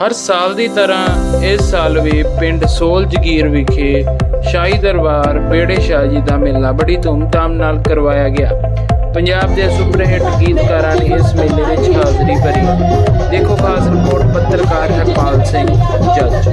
ਹਰ ਸਾਲ ਦੀ ਤਰ੍ਹਾਂ ਇਸ ਸਾਲ ਵੀ ਪਿੰਡ ਸੋਲ ਜਗੀਰ ਵਿਖੇ ਸ਼ਾਹੀ ਦਰਬਾਰ ਬੇੜੇ ਸ਼ਾਹ ਜੀ ਦਾ ਮੇਲਾ ਬੜੀ ਧੂਮਧਾਮ ਨਾਲ ਕਰਵਾਇਆ ਗਿਆ। ਪੰਜਾਬ ਦੇ ਸੁਪਰਹਿਟ ਗੀਤਕਾਰਾਂ ਨੇ ਇਸ ਮੇਲੇ ਵਿੱਚ ਹਾਜ਼ਰੀ ਭਰੀ। ਦੇਖੋ ਖਾਸ ਰਿਪੋਰਟ ਪੱਤਰਕਾਰ ਹਰਪਾਲ ਸਿੰਘ ਜੱਜ।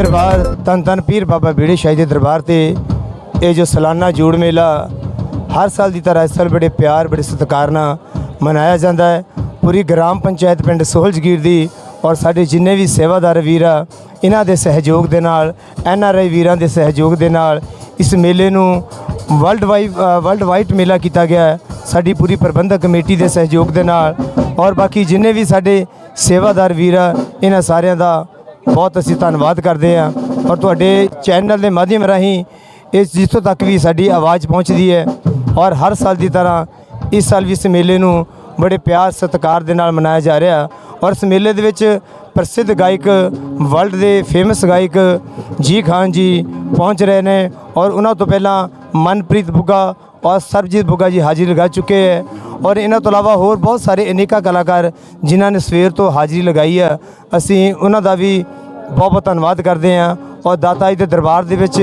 ਦਰਬਾਰ ਤਨ ਤਨ ਪੀਰ ਬਾਬਾ ਬੀੜੇ ਸ਼ਾਹੀ ਦੇ ਦਰਬਾਰ ਤੇ ਇਹ ਜੋ ਸਾਲਾਨਾ ਜੋੜ ਮੇਲਾ ਹਰ ਸਾਲ ਦੀ ਤਰ੍ਹਾਂ ਇਸ ਸਾਲ ਬੜੇ ਪਿਆਰ ਬੜੇ ਸਤਿਕਾਰ ਨਾਲ ਮਨਾਇਆ ਜਾਂਦਾ ਹੈ ਪੂਰੀ ਗ੍ਰਾਮ ਪੰਚਾਇਤ ਪਿੰਡ ਸੋਹਲਜਗੀਰ ਦੀ ਔਰ ਸਾਡੇ ਜਿੰਨੇ ਵੀ ਸੇਵਾਦਾਰ ਵੀਰ ਆ ਇਹਨਾਂ ਦੇ ਸਹਿਯੋਗ ਦੇ ਨਾਲ ਐਨ ਆਰ ਆਈ ਵੀਰਾਂ ਦੇ ਸਹਿਯੋਗ ਦੇ ਨਾਲ ਇਸ ਮੇਲੇ ਨੂੰ ਵਰਲਡ ਵਾਈਡ ਵਰਲਡ ਵਾਈਡ ਮੇਲਾ ਕੀਤਾ ਗਿਆ ਹੈ ਸਾਡੀ ਪੂਰੀ ਪ੍ਰਬੰਧਕ ਕਮੇਟੀ ਦੇ ਸਹਿਯੋਗ ਦੇ ਨਾਲ ਔਰ ਬਾਕੀ ਜਿੰਨੇ ਵੀ ਸਾਡੇ ਸੇਵਾਦਾਰ ਵੀਰ ਆ ਇਹਨਾਂ ਸਾਰਿਆਂ ਦਾ ਬਹੁਤ ਅਸੀਂ ਧੰਨਵਾਦ ਕਰਦੇ ਹਾਂ ਔਰ ਤੁਹਾਡੇ ਚੈਨਲ ਦੇ ਮਾਧਿਅਮ ਰਾਹੀਂ ਇਸ ਜਿੱਥੋਂ ਤੱਕ ਵੀ ਸਾਡੀ ਆਵਾਜ਼ ਪਹੁੰਚਦੀ ਹੈ ਔਰ ਹਰ ਸਾਲ ਦੀ ਤਰ੍ਹਾਂ ਇਸ ਸਾਲ ਵੀ ਇਸ ਮੇਲੇ ਨੂੰ ਬੜੇ ਪਿਆਰ ਸਤਿਕਾਰ ਦੇ ਨਾਲ ਮਨਾਇਆ ਜਾ ਰਿਹਾ ਔਰ ਇਸ ਮੇਲੇ ਦੇ ਵਿੱਚ ਪ੍ਰਸਿੱਧ ਗਾਇਕ ਵਰਲਡ ਦੇ ਫੇਮਸ ਗਾਇਕ ਜੀ ਖਾਨ ਜੀ ਪਹੁੰਚ ਰਹੇ ਨੇ ਔਰ ਉਹਨਾਂ ਤੋਂ ਪਹਿਲਾਂ ਮਨਪ੍ਰੀਤ ਬੁੱਗਾ ਔਰ ਸਰਬਜੀਤ ਬੁੱਗਾ ਜੀ ਹਾਜ਼ਰੀ ਲਗਾ ਚੁੱਕੇ ਹੈ ਔਰ ਇਹਨਾਂ ਤੋਂ ਇਲਾਵਾ ਹੋਰ ਬਹੁਤ ਸਾਰੇ ਅਨੇਕਾਂ ਕਲਾਕਾਰ ਜਿਨ੍ਹਾਂ ਨੇ ਸਵੇਰ ਤੋਂ ਹਾਜ਼ਰੀ ਲਗਾਈ ਹੈ ਅਸੀਂ ਉਹਨਾਂ ਦਾ ਵੀ ਬਹੁਤ ਬਹੁਤ ਧੰਨਵਾਦ ਕਰਦੇ ਹਾਂ ਔਰ ਦਾਤਾ ਜੀ ਦੇ ਦਰਬਾਰ ਦੇ ਵਿੱਚ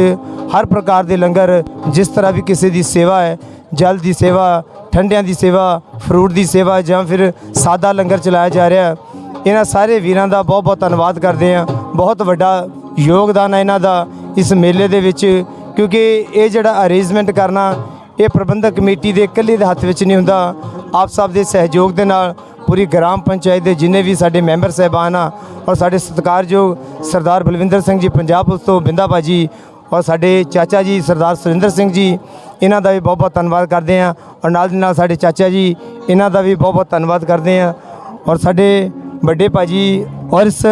ਹਰ ਪ੍ਰਕਾਰ ਦੇ ਲੰਗਰ ਜਿਸ ਤਰ੍ਹਾਂ ਵੀ ਕਿਸੇ ਦੀ ਸੇਵਾ ਹੈ ਜਲ ਦੀ ਸੇਵਾ ਠੰਡਿਆਂ ਦੀ ਸੇਵਾ ਫਰੂਟ ਦੀ ਸੇਵਾ ਜਾਂ ਫਿਰ ਸਾਦਾ ਲੰਗਰ ਚਲਾਇਆ ਜਾ ਰਿਹਾ ਇਹਨਾਂ ਸਾਰੇ ਵੀਰਾਂ ਦਾ ਬਹੁਤ ਬਹੁਤ ਧੰਨਵਾਦ ਕਰਦੇ ਹਾਂ ਬਹੁਤ ਵੱਡਾ ਯੋਗਦਾਨ ਹੈ ਇਹਨਾਂ ਦਾ ਇਸ ਮੇਲੇ ਦੇ ਵਿੱਚ ਕਿਉਂਕਿ ਇਹ ਜਿਹੜਾ ਅਰੇਂਜਮੈਂਟ ਕਰਨਾ ਇਹ ਪ੍ਰਬੰਧਕ ਕਮੇਟੀ ਦੇ ਇਕੱਲੇ ਦੇ ਹੱਥ ਵਿੱਚ ਨਹੀਂ ਹੁੰਦਾ। ਆਪ ਸਭ ਦੇ ਸਹਿਯੋਗ ਦੇ ਨਾਲ ਪੂਰੀ ਗ੍ਰਾਮ ਪੰਚਾਇਤ ਦੇ ਜਿੰਨੇ ਵੀ ਸਾਡੇ ਮੈਂਬਰ ਸਹਿਬਾਨ ਆ ਔਰ ਸਾਡੇ ਸਤਿਕਾਰਯੋਗ ਸਰਦਾਰ ਬਲਵਿੰਦਰ ਸਿੰਘ ਜੀ, ਪੰਜਾਬ ਪੁਲਿਸ ਤੋਂ ਬਿੰਦਾ ਬਾਜੀ ਔਰ ਸਾਡੇ ਚਾਚਾ ਜੀ ਸਰਦਾਰ ਸੁਰਿੰਦਰ ਸਿੰਘ ਜੀ, ਇਹਨਾਂ ਦਾ ਵੀ ਬਹੁਤ ਬਹੁਤ ਧੰਨਵਾਦ ਕਰਦੇ ਹਾਂ ਔਰ ਨਾਲ ਦੀ ਨਾਲ ਸਾਡੇ ਚਾਚਾ ਜੀ, ਇਹਨਾਂ ਦਾ ਵੀ ਬਹੁਤ ਬਹੁਤ ਧੰਨਵਾਦ ਕਰਦੇ ਹਾਂ ਔਰ ਸਾਡੇ ਵੱਡੇ ਭਾਜੀ ਔਰ ਇਸ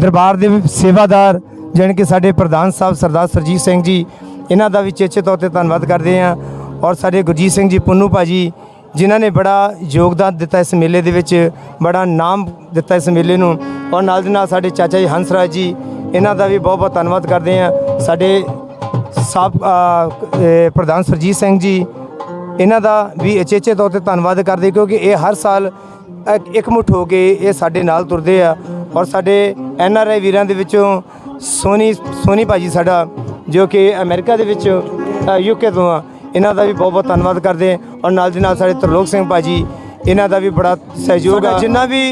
ਦਰਬਾਰ ਦੇ ਸੇਵਾਦਾਰ ਜਾਣੀ ਕਿ ਸਾਡੇ ਪ੍ਰਧਾਨ ਸਾਹਿਬ ਸਰਦਾਰ ਸਰਜੀਤ ਸਿੰਘ ਜੀ, ਇਹਨਾਂ ਦਾ ਵੀ ਚੇਚੇ ਤੌਰ ਤੇ ਧੰਨਵਾਦ ਕਰਦੇ ਹਾਂ ਔਰ ਸਾਡੇ ਗੁਰਜੀਤ ਸਿੰਘ ਜੀ ਪੁੰਨੂ ਭਾਜੀ, ਜਿਨ੍ਹਾਂ ਨੇ ਬੜਾ ਯੋਗਦਾਨ ਦਿੱਤਾ ਇਸ ਮੇਲੇ ਦੇ ਵਿੱਚ, ਬੜਾ ਨਾਮ ਦਿੱਤਾ ਇਸ ਮੇਲੇ ਨੂੰ। ਔਰ ਨਾਲ ਦੇ ਨਾਲ ਸਾਡੇ ਚਾਚਾ ਜੀ ਹੰਸਰਾਜ ਜੀ, ਇਹਨਾਂ ਦਾ ਵੀ ਬਹੁਤ ਬਹੁਤ ਧੰਨਵਾਦ ਕਰਦੇ ਹਾਂ। ਸਾਡੇ ਸਾਬ ਪ੍ਰਧਾਨ ਸਰਜੀਤ ਸਿੰਘ ਜੀ, ਇਹਨਾਂ ਦਾ ਵੀ ਅਚੇਚੇ ਤੌਰ ਤੇ ਧੰਨਵਾਦ ਕਰਦੇ ਕਿਉਂਕਿ ਇਹ ਹਰ ਸਾਲ ਇੱਕ- ਇਕਮੁੱਠ ਹੋ ਕੇ ਇਹ ਸਾਡੇ ਨਾਲ ਤੁਰਦੇ ਆ। ਔਰ ਸਾਡੇ ਐਨ ਆਰ ਆਈ ਵੀਰਾਂ ਦੇ ਵਿੱਚੋਂ ਸੋਨੀ ਸੋਨੀ ਭਾਜੀ ਸਾਡਾ, ਜੋ ਕਿ ਅਮਰੀਕਾ ਦੇ ਵਿੱਚ ਯੂਕੇ ਤੋਂ ਆ। ਇਹਨਾਂ ਦਾ ਵੀ ਬਹੁਤ ਬਹੁਤ ਧੰਨਵਾਦ ਕਰਦੇ ਔਰ ਨਾਲ ਦੀ ਨਾਲ ਸਾਡੇ ਤਰਲੋਕ ਸਿੰਘ ਭਾਜੀ, ਇਹਨਾਂ ਦਾ ਵੀ ਬੜਾ ਸਹਿਯੋਗ ਹੈ ਜਿੰਨਾ ਵੀ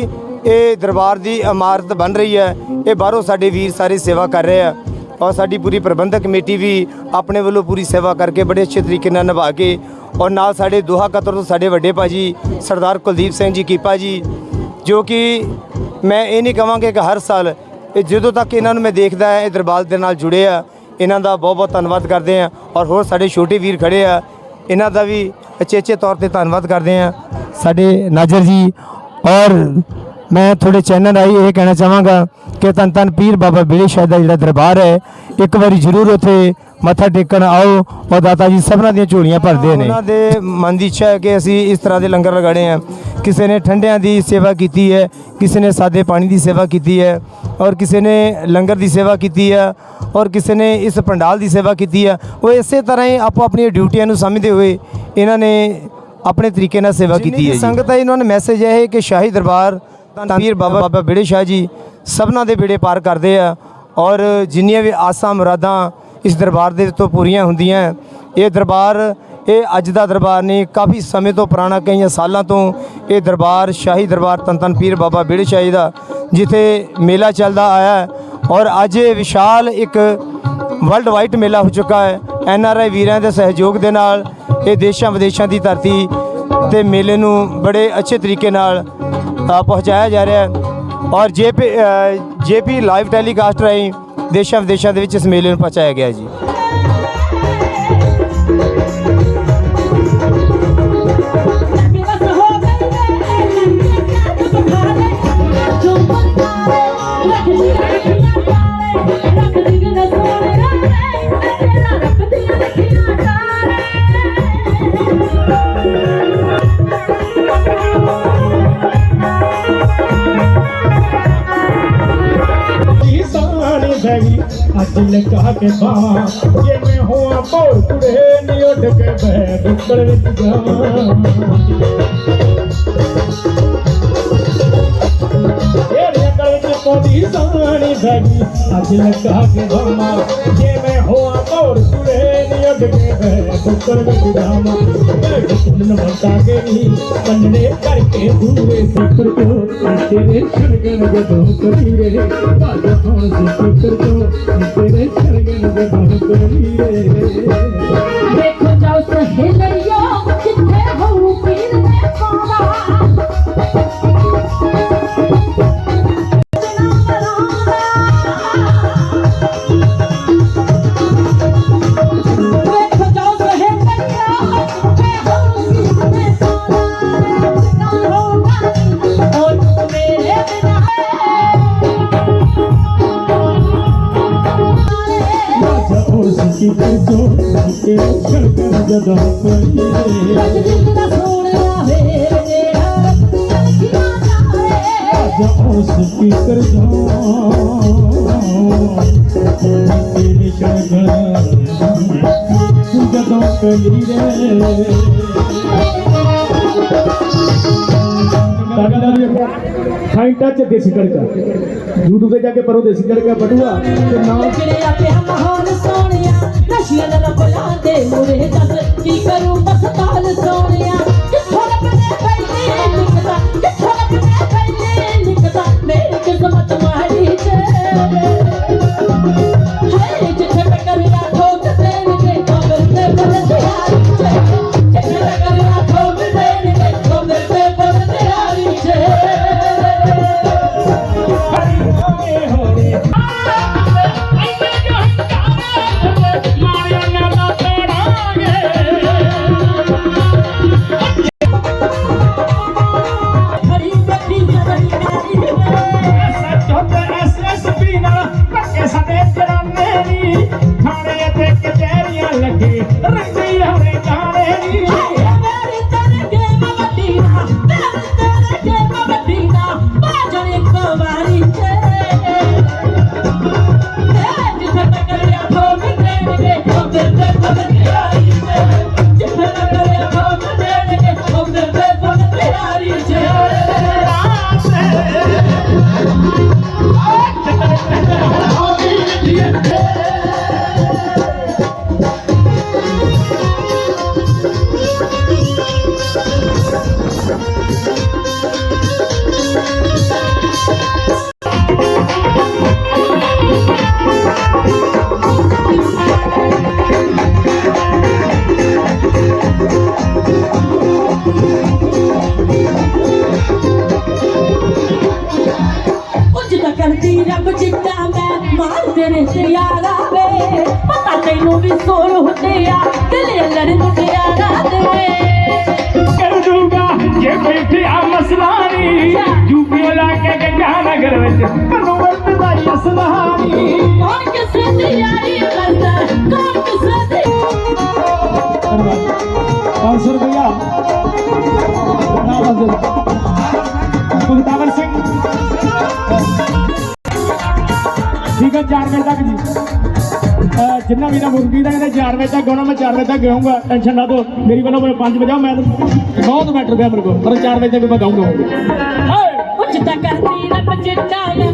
ਇਹ ਦਰਬਾਰ ਦੀ ਇਮਾਰਤ ਬਣ ਰਹੀ ਹੈ, ਇਹ ਬਾਹਰੋਂ ਸਾਡੇ ਵੀਰ ਸਾਰੇ ਸੇਵਾ ਕਰ ਰਹੇ ਆ। ਔਰ ਸਾਡੀ ਪੂਰੀ ਪ੍ਰਬੰਧਕ ਕਮੇਟੀ ਵੀ ਆਪਣੇ ਵੱਲੋਂ ਪੂਰੀ ਸੇਵਾ ਕਰਕੇ ਬੜੇ ਅੱਛੇ ਤਰੀਕੇ ਨਾਲ ਨਿਭਾ ਕੇ ਔਰ ਨਾਲ ਸਾਡੇ ਦੋਹਾ ਕਤਰ ਤੋਂ ਸਾਡੇ ਵੱਡੇ ਭਾਜੀ, ਸਰਦਾਰ ਕੁਲਦੀਪ ਸਿੰਘ ਜੀ, ਕੀਪਾ ਜੀ, ਜੋ ਕਿ ਮੈਂ ਇਹ ਨਹੀਂ ਕਹਾਂਗਾ ਕਿ ਹਰ ਸਾਲ ਇਹ ਜਦੋਂ ਤੱਕ ਇਹਨਾਂ ਨੂੰ ਮੈਂ ਦੇਖਦਾ ਹੈ, ਇਹ ਦਰਬਾਰ ਦੇ ਨਾਲ ਜੁੜੇ ਆ ਇਹਨਾਂ ਦਾ ਬਹੁਤ ਬਹੁਤ ਧੰਨਵਾਦ ਕਰਦੇ ਆ ਔਰ ਹੋਰ ਸਾਡੇ ਛੋਟੇ ਵੀਰ ਖੜੇ ਆ, ਇਹਨਾਂ ਦਾ ਵੀ ਅਚੇਚੇ ਤੌਰ ਤੇ ਧੰਨਵਾਦ ਕਰਦੇ ਆ ਸਾਡੇ ਨਾਜਰ ਜੀ ਔਰ ਮੈਂ ਤੁਹਾਡੇ ਚੈਨਲ ਰਾਹੀਂ ਇਹ ਕਹਿਣਾ ਚਾਹਾਂਗਾ ਕਿ ਤਨ ਤਨ ਪੀਰ ਬਾਬਾ ਬਿਲੇ ਸ਼ਾਹ ਦਾ ਜਿਹੜਾ ਦਰਬਾਰ ਹੈ ਇੱਕ ਵਾਰੀ ਜ਼ਰੂਰ ਉੱਥੇ ਮੱਥਾ ਟੇਕਣ ਆਓ ਔਰ ਦਾਤਾ ਜੀ ਸਭਨਾਂ ਦੀਆਂ ਝੋਲੀਆਂ ਭਰਦੇ ਨੇ। ਉਹਨਾਂ ਦੇ ਮਨ ਦੀ ਇੱਛਾ ਹੈ ਕਿ ਅਸੀਂ ਇਸ ਤਰ੍ਹਾਂ ਦੇ ਲੰਗਰ ਲਗਾੜੇ ਆ। ਕਿਸੇ ਨੇ ਠੰਡਿਆਂ ਦੀ ਸੇਵਾ ਕੀਤੀ ਹੈ ਕਿਸੇ ਨੇ ਸਾਦੇ ਪਾਣੀ ਦੀ ਸੇਵਾ ਕੀਤੀ ਹੈ ਔਰ ਕਿਸੇ ਨੇ ਲੰਗਰ ਦੀ ਸੇਵਾ ਕੀਤੀ ਹੈ ਔਰ ਕਿਸੇ ਨੇ ਇਸ ਪੰਡਾਲ ਦੀ ਸੇਵਾ ਕੀਤੀ ਹੈ। ਉਹ ਇਸੇ ਤਰ੍ਹਾਂ ਹੀ ਆਪੋ ਆਪਣੀਆਂ ਡਿਊਟੀਆਂ ਨੂੰ ਸਮਝਦੇ ਹੋਏ ਇਹਨਾਂ ਨੇ ਆਪਣੇ ਤਰੀਕੇ ਨਾਲ ਸੇਵਾ ਕੀਤੀ ਹੈ ਸੰਗਤ ਹੈ ਇਹਨਾਂ ਨੇ ਮੈਸੇਜ ਇਹ ਹੈ ਕਿ ਸ਼ਾਹੀ ਦਰਬਾਰ ਪੀਰ ਬਾਬਾ ਬਾਬਾ ਬਿੜੇ ਸ਼ਾਹ ਜੀ ਸਭਨਾਂ ਦੇ ਬੇੜੇ ਪਾਰ ਕਰਦੇ ਆ ਔਰ ਜਿੰਨੀਆਂ ਵੀ ਆਸਾਂ ਮੁਰਾਦਾਂ ਇਸ ਦਰਬਾਰ ਦੇ ਤੋਂ ਪੂਰੀਆਂ ਹੁੰਦੀਆਂ, ਇਹ ਦਰਬਾਰ, ਇਹ ਅੱਜ ਦਾ ਦਰਬਾਰ ਨਹੀਂ, ਕਾਫੀ ਸਮੇਂ ਤੋਂ ਪੁਰਾਣਾ ਕਈਆਂ ਸਾਲਾਂ ਤੋਂ ਇਹ ਦਰਬਾਰ, ਸ਼ਾਹੀ ਦਰਬਾਰ ਤਨ ਤਨ ਪੀਰ ਬਾਬਾ ਬਿੜੇ ਸ਼ਾਹ ਜੀ ਦਾ, ਜਿੱਥੇ ਮੇਲਾ ਚੱਲਦਾ ਆਇਆ ਔਰ ਅੱਜ ਇਹ ਵਿਸ਼ਾਲ ਇੱਕ ਵਰਲਡ ਵਾਈਡ ਮੇਲਾ ਹੋ ਚੁੱਕਾ ਹੈ, ਐਨ ਆਰ ਆਈ ਵੀਰਾਂ ਦੇ ਸਹਿਯੋਗ ਦੇ ਨਾਲ ਇਹ ਦੇਸ਼ਾਂ ਵਿਦੇਸ਼ਾਂ ਦੀ ਧਰਤੀ ਤੇ ਮੇਲੇ ਨੂੰ ਬੜੇ ਅੱਛੇ ਤਰੀਕੇ ਨਾਲ ਪਹੁੰਚਾਇਆ ਜਾ ਰਿਹਾ ਹੈ। ਔਰ ਜੇਪੀ ਜੇਪੀ ਲਾਈਵ ਟੈਲੀਕਾਸਟ ਰਾਹੀਂ ਦੇਸ਼ਾਂ ਵਿਦੇਸ਼ਾਂ ਦੇ ਵਿੱਚ ਇਸ ਮੇਲੇ ਨੂੰ ਪਹੁੰਚਾਇਆ ਗਿਆ ਜੀ। ਕੇ ਬਾਵਾ ਜੇ ਮੈਂ ਹੋਵਾਂ ਭੋਰ ਕੁੜੇ, ਨੀ ਉੱਡ ਕੇ ਬਹਿ ਬੁੱਕਲ ਵਿੱਚ ਜਾਵਾਂ ਤੇਰੇ ਅਕਲ ਵਿੱਚ ਪੌਦੀ ਸਾਣੀ ਬੈਗੀ, ਅੱਜ ਲੱਗਾ ਕੇ ਬਾਵਾ ਜੇ ਮੈਂ ਹੋਵਾਂ ਭੋਰ ਕੁੜੇ ਨੀ ਉੱਡ ਕੇ ਬਹਿ ਬੁੱਕਲ ਵਿੱਚ। ਜਾਵਾਂ ਮੈਂ ਕੁੰਨ ਵਟਾ ਕੇ ਨੀ ਕੰਨੇ ਕਰਕੇ ਦੂਰੇ ਸਿੱਖਰ ਤੋਂ। ਤੇਰੇ ਛਣਗਣ ਜਦੋਂ ਕਰੀਰੇ ਭੱਜ ਹੁਣ ਸਿੱਖਰ ਤੋਂ ਤੇਰੇ ਛਣਗਣ ਜਦੋਂ ਕਰੀਰੇ ਦੇਖੋ ਰਾਜਾ ਉਸ ਫਿਕਰ ਜੋ ਤੇਰੇ ਸ਼ਗਨ ਜਦੋਂ ਕਲੀਰੇ ਹਾਈ ਟੱਚ ਦੇਸੀ ਤੜਕਾ YouTube ਤੇ ਜਾ ਕੇ ਪਰੋ ਦੇਸੀ ਤੜਕਾ ਬਟੂਆ ਤੇ ਨਾਲ ਵਿਗੜਿਆ ਪਿਆ ਮਾਹੌਲ ਸੋਹਣਿਆ ਨਸ਼ਿਆਂ ਦਾ ਰੱਬਲਾਂ ਦੇ ਮੁਰੇ ਦੱਸ ਕੀ ਨਗਰ ਵਿੱਚ ਮੈਨੂੰ ਵਰਤਦਾ ਅਸਲਾਨੀ ਕੌਣ ਕਿਸੇ ਦੀ ਯਾਰੀ ਕਰਦਾ ਕੌਣ ਕਿਸੇ ਦੀ 500 ਰੁਪਇਆ ਨਾ ਬਦਲ ਕੁਲਤਾਵਰ ਸਿੰਘ ਠੀਕ ਹੈ 4 ਵਜੇ ਤੱਕ ਜੀ ਅਹ ਜਿੰਨਾ ਵੀ ਨਾ ਮੁਰਗੀ ਦਾ ਕਹਿੰਦੇ 4 ਵਜੇ ਤੱਕ ਗਾਉਣਾ ਮੈਂ 4 ਵਜੇ ਤੱਕ ਗਾਉਂਗਾ ਟੈਨਸ਼ਨ ਨਾ ਦੋ ਮੇਰੀ ਵੱਲੋਂ ਮੈਂ 5 ਵਜੇ ਆਊਂ, ਮੈਂ ਤਾਂ ਬਹੁਤ ਮੈਟਰ ਪਿਆ ਮੇਰੇ ਕੋਲ ਪਰ 4 ਵਜੇ ਤੱਕ ਮੈਂ ਗਾਉਂਗਾ ਉੱਚ ਦਾ ਕਰਦੀ ਰੱਬ ਜਿੱਤਾ ਮੈਂ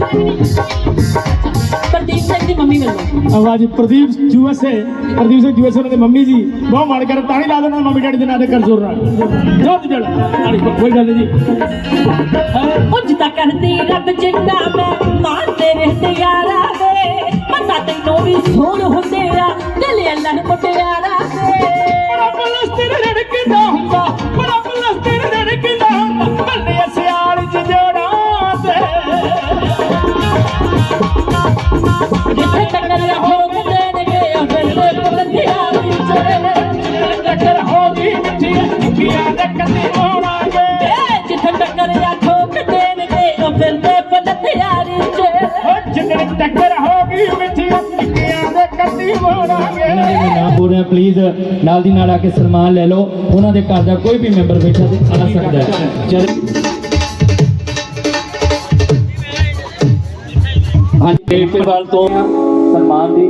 ਪ੍ਰਦੀਪ ਸਿੰਘ ਦੀ ਮੰਮੀ ਮਿਲੋ ਆਵਾਜ਼ ਪ੍ਰਦੀਪ ਯੂਐਸਏ ਪ੍ਰਦੀਪ ਸਿੰਘ ਯੂਐਸਏ ਉਹਨਾਂ ਦੇ ਮੰਮੀ ਜੀ। ਬਹੁਤ ਮਾਣ ਕਰ ਤਾੜੀ ਲਾ ਦੇਣਾ ਮੰਮੀ ਡੈਡੀ ਦੇ ਨਾਂ ਤੇ ਕਰ ਜ਼ੋਰ ਨਾਲ। ਦੀ ਜੜ ਕੋਈ ਗੱਲ ਨਹੀਂ ਜੀ। ਉੱਚ ਦਾ ਕਰਦੀ ਰੱਬ ਜਿੱਤਾ ਮੈਂ ਮਾਰ ਤੇਰੇ ਤੇ ਯਾਰਾ ਵੇ। ਪਤਾ ਤੈਨੂੰ ਵੀ ਸੋਹਣ ਹੁੰਦੇ ਆ ਦਿਲ ਅੱਲਣ ਮੁਟਿਆਰਾ ਦੇ ਬੜਾ ਪਲਸਤਰ ਰੜਕਦਾ ਹੁੰਦਾ? ਨਾਲ ਦੀ ਨਾਲ ਆ ਕੇ ਸਨਮਾਨ ਲੈ ਲਓ। ਉਹਨਾਂ ਦੇ ਘਰ ਦਾ ਕੋਈ ਵੀ ਮੈਂਬਰ ਬੈਠਾ ਆ ਸਕਦਾ ਹੈ। ਹਾਂਜੀ ਪਿੰਡ ਤੋਂ ਸਨਮਾਨ ਦੀ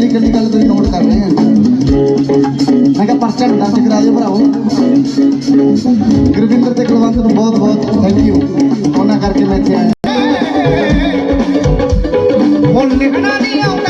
ਕਿਹੜੀ ਕੱਲੀ ਗੱਲ ਤੁਸੀਂ ਨੋਟ ਕਰ ਰਹੇ ਆ ਮੈਂ ਕਿਹਾ ਪਰਚਾ ਦਰਜ ਕਰਾ ਦਿਓ ਭਰਾਵੋ। ਗੁਰਵਿੰਦਰ ਤੇ ਕੁਲਵੰਤ ਨੂੰ ਬਹੁਤ ਬਹੁਤ ਥੈਂਕ ਯੂ ਉਹਨਾਂ ਕਰਕੇ ਮੈਂ ਇੱਥੇ ਆਇਆ। ਹੁਣ ਲਿਖਣਾ ਨਹੀਂ ਆਉਂਦਾ।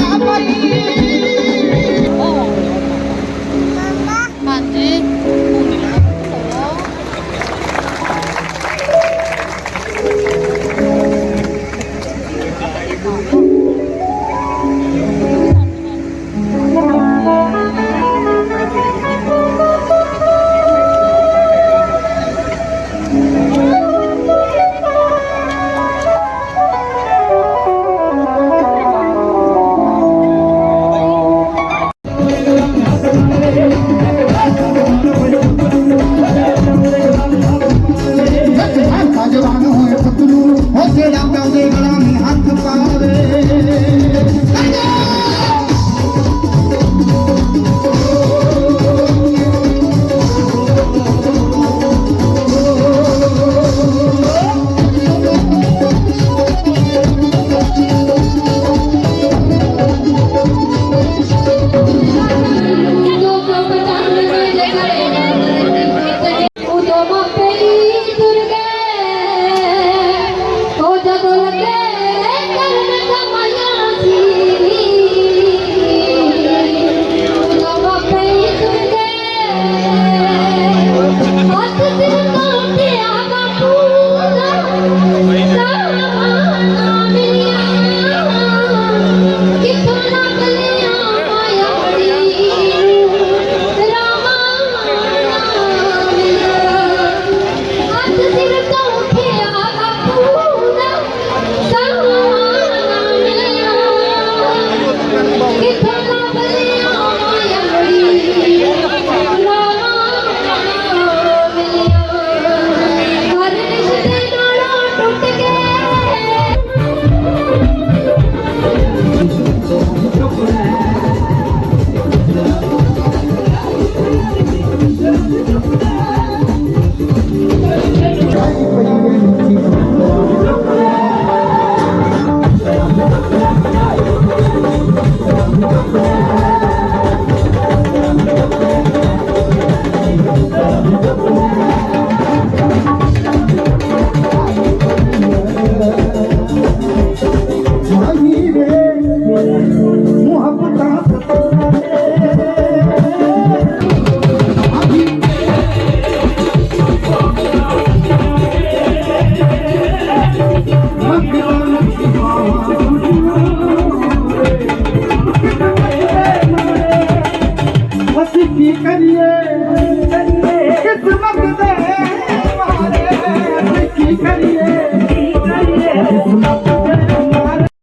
ડાકા ડાકા હાથ પાવે